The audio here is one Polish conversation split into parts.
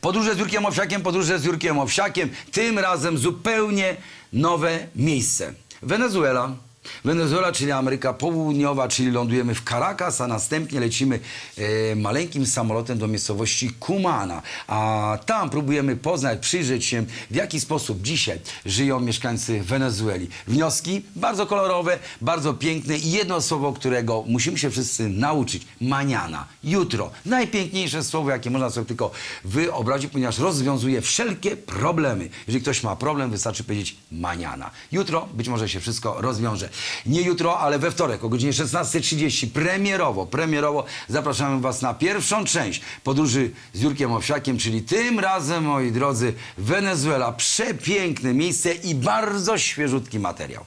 Podróże z Jurkiem Owsiakiem, podróże z Jurkiem Owsiakiem. Tym razem zupełnie nowe miejsce. Wenezuela. Wenezuela, czyli Ameryka Południowa, czyli lądujemy w Caracas, a następnie lecimy e, maleńkim samolotem do miejscowości Cumana. A tam próbujemy poznać, przyjrzeć się, w jaki sposób dzisiaj żyją mieszkańcy Wenezueli. Wnioski bardzo kolorowe, bardzo piękne i jedno słowo, którego musimy się wszyscy nauczyć. Maniana. Jutro. Najpiękniejsze słowo, jakie można sobie tylko wyobrazić, ponieważ rozwiązuje wszelkie problemy. Jeżeli ktoś ma problem, wystarczy powiedzieć maniana. Jutro być może się wszystko rozwiąże. Nie jutro, ale we wtorek o godzinie 16.30 premierowo, premierowo zapraszamy Was na pierwszą część podróży z Jurkiem Owsiakiem, czyli tym razem, moi drodzy, Wenezuela. Przepiękne miejsce i bardzo świeżutki materiał.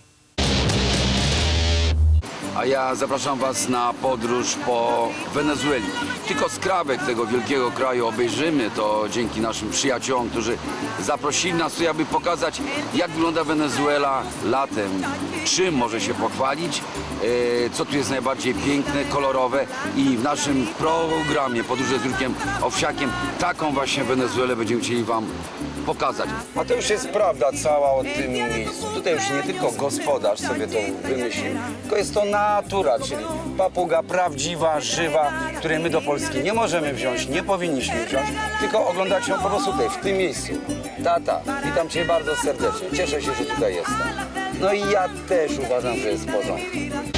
A ja zapraszam Was na podróż po Wenezueli. Tylko skrawek tego wielkiego kraju obejrzymy, to dzięki naszym przyjaciołom, którzy zaprosili nas tu, aby pokazać, jak wygląda Wenezuela latem, czym może się pochwalić, e, co tu jest najbardziej piękne, kolorowe i w naszym programie Podróże z Jurkiem Owsiakiem taką właśnie Wenezuelę będziemy chcieli Wam pokazać. A to już jest prawda cała o tym miejscu. Tutaj już nie tylko gospodarz sobie to wymyślił, tylko jest to natura, czyli papuga prawdziwa, żywa, której my do Polski nie możemy wziąć, nie powinniśmy wziąć, tylko oglądać ją po prostu tutaj, w tym miejscu. Tata, witam Cię bardzo serdecznie. Cieszę się, że tutaj jestem. No i ja też uważam, że jest w porządku.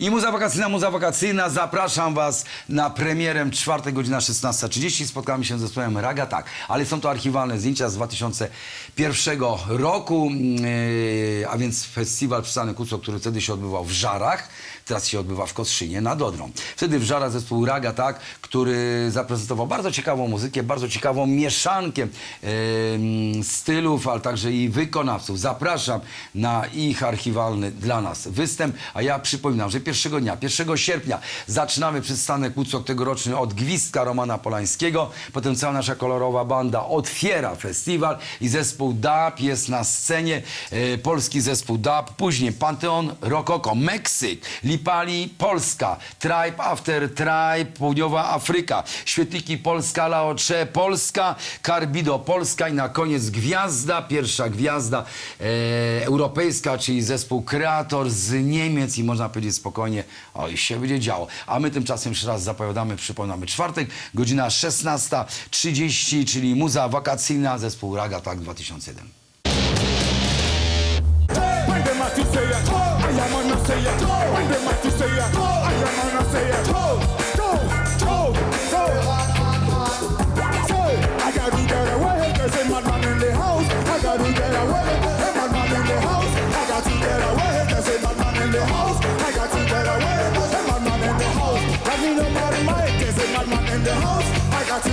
Muza wakacyjna, muza wakacyjna. Zapraszam Was na premierę czwartek, godzina 16.30. Spotkamy się z zespołem Raga, tak. Ale są to archiwalne zdjęcia z 2001 roku, yy, a więc festiwal Przysany Kuco, który wtedy się odbywał w Żarach, teraz się odbywa w Kostrzynie nad Odrą. Wtedy w Żarach zespół Raga, tak, który zaprezentował bardzo ciekawą muzykę, bardzo ciekawą mieszankę yy, stylów, ale także i wykonawców. Zapraszam na ich archiwalny dla nas występ, a ja przypominam, że pierwszego dnia, 1 sierpnia. Zaczynamy przystanek Woodstock tegoroczny od Gwizdka Romana Polańskiego, potem cała nasza kolorowa banda otwiera festiwal i zespół DAP jest na scenie, e, polski zespół DAP, później Panteon Rokoko, Meksyk, Lipali, Polska, Tribe After Tribe, Południowa Afryka, Świetliki Polska, Laocze, Polska, Carbido Polska i na koniec gwiazda, pierwsza gwiazda e, europejska, czyli zespół Kreator z Niemiec i można powiedzieć spokojnie, oj się będzie działo. A my tymczasem jeszcze raz zapowiadamy, przypominamy czwartek, godzina 16.30, czyli muza wakacyjna, zespół Raga Tak 2001. When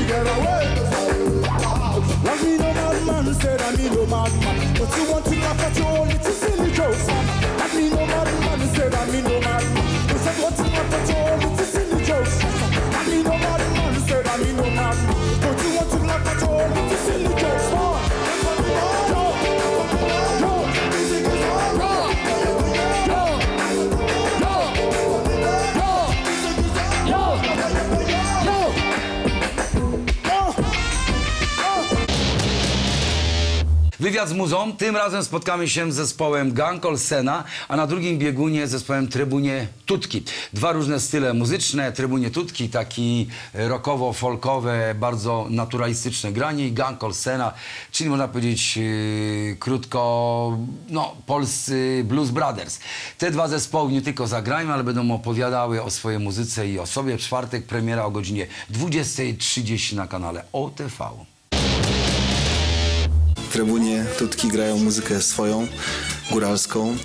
get away. Let me know madman said I me no madman. But you want to laugh at your own Wywiad z muzą. Tym razem spotkamy się z zespołem Gang Olsena, a na drugim biegunie z zespołem Trybunie Tutki. Dwa różne style muzyczne. Trybunie Tutki, taki rockowo-folkowe, bardzo naturalistyczne granie i Gang Olsena, czyli można powiedzieć yy, krótko, no, polscy Blues Brothers. Te dwa zespoły nie tylko zagrają, ale będą opowiadały o swojej muzyce i o sobie. Czwartek premiera o godzinie 20.30 na kanale OTV. Trybunie tutki grają muzykę swoją, góralską.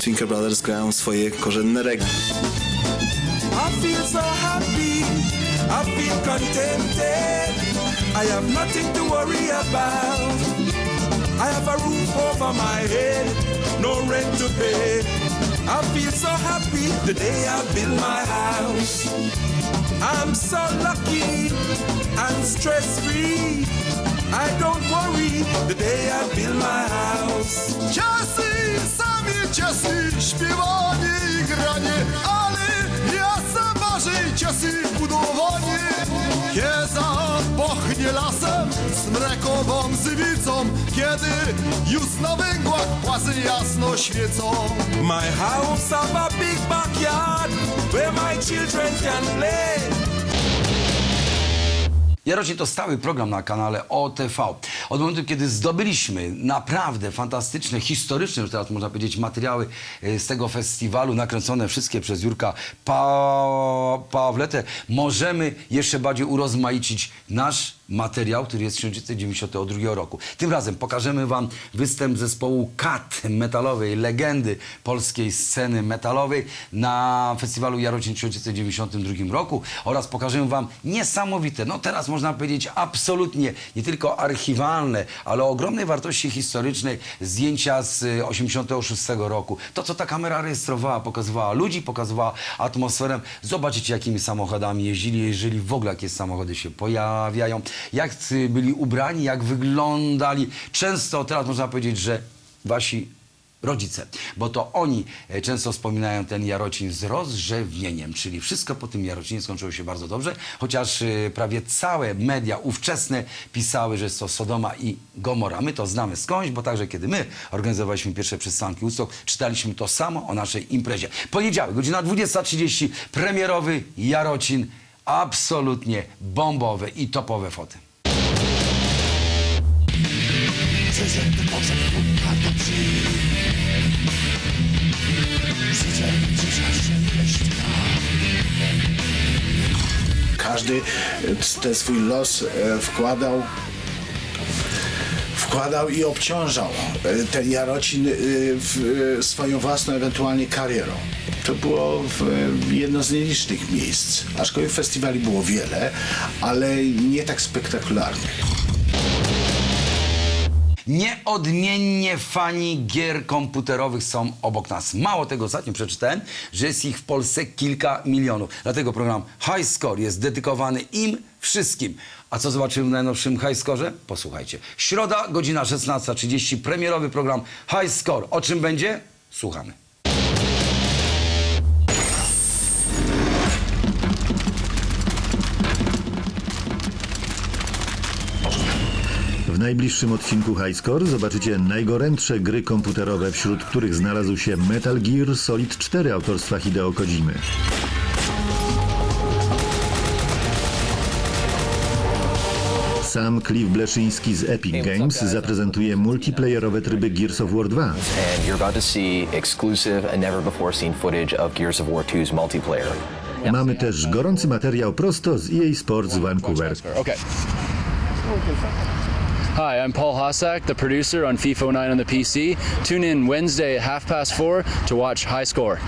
Twinkle Brothers grają swoje korzenne reggae. I feel so happy, I feel contented. I have nothing to worry about. I have a roof over my head, no rent to pay. I feel so happy the day I build my house. I'm so lucky and stress free. I don't worry the day I build my house. Czasy, sami czasy, śpiewanie i granie, ale ja sam marzę czasy budowanie. Kieza Szarpie lasem z mrekową zywicą Kiedy już na węgłach płazy jasno świecą My house have a big backyard where my children can play. Jarocin to stały program na kanale OTV. Od momentu, kiedy zdobyliśmy naprawdę fantastyczne, historyczne, już teraz można powiedzieć, materiały e, z tego festiwalu, nakręcone wszystkie przez Jurka pa Pawletę, możemy jeszcze bardziej urozmaicić nasz materiał, który jest z 1992 roku. Tym razem pokażemy Wam występ zespołu KAT, metalowej legendy polskiej sceny metalowej na festiwalu Jarocin w 1992 roku oraz pokażemy Wam niesamowite, no teraz można powiedzieć absolutnie nie tylko archiwalne, ale ogromnej wartości historycznej zdjęcia z y, 86 roku. To, co ta kamera rejestrowała, pokazywała ludzi, pokazywała atmosferę. Zobaczycie, jakimi samochodami jeździli, jeżeli w ogóle jakie samochody się pojawiają, jak byli ubrani, jak wyglądali. Często teraz można powiedzieć, że wasi rodzice, bo to oni e, często wspominają ten Jarocin z rozrzewnieniem, czyli wszystko po tym Jarocinie skończyło się bardzo dobrze, chociaż e, prawie całe media ówczesne pisały, że jest to Sodoma i Gomora. My to znamy skądś, bo także kiedy my organizowaliśmy pierwsze przystanki Woodstock, czytaliśmy to samo o naszej imprezie. Poniedziałek, godzina 20.30, premierowy Jarocin, absolutnie bombowe i topowe foty. Każdy e, ten swój los e, wkładał wkładał i obciążał e, ten Jarocin swoją własną ewentualnie karierą. To było jedno z nielicznych miejsc. Aczkolwiek festiwali było wiele, ale nie tak spektakularnych. Nieodmiennie fani gier komputerowych są obok nas. Mało tego, ostatnio przeczytałem, że jest ich w Polsce kilka milionów. Dlatego program High Score jest dedykowany im wszystkim. A co zobaczymy w najnowszym High Score? Posłuchajcie. Środa, godzina 16.30, premierowy program High Score. O czym będzie? Słuchamy. Najbliższym odcinku Highscore zobaczycie najgorętsze gry komputerowe, wśród których znalazł się Metal Gear Solid 4 autorstwa Hideo Kojimy. Sam Cliff Bleszyński z Epic Games zaprezentuje multiplayerowe tryby Gears of War 2. and you're about to see exclusive and never before seen footage of Gears of War 2's multiplayer. Mamy też gorący materiał prosto z EA Sports Vancouver. Hi, I'm Paul Hossack, the producer on FIFA 09 on the PC. Tune in Wednesday at half past four to watch High Score.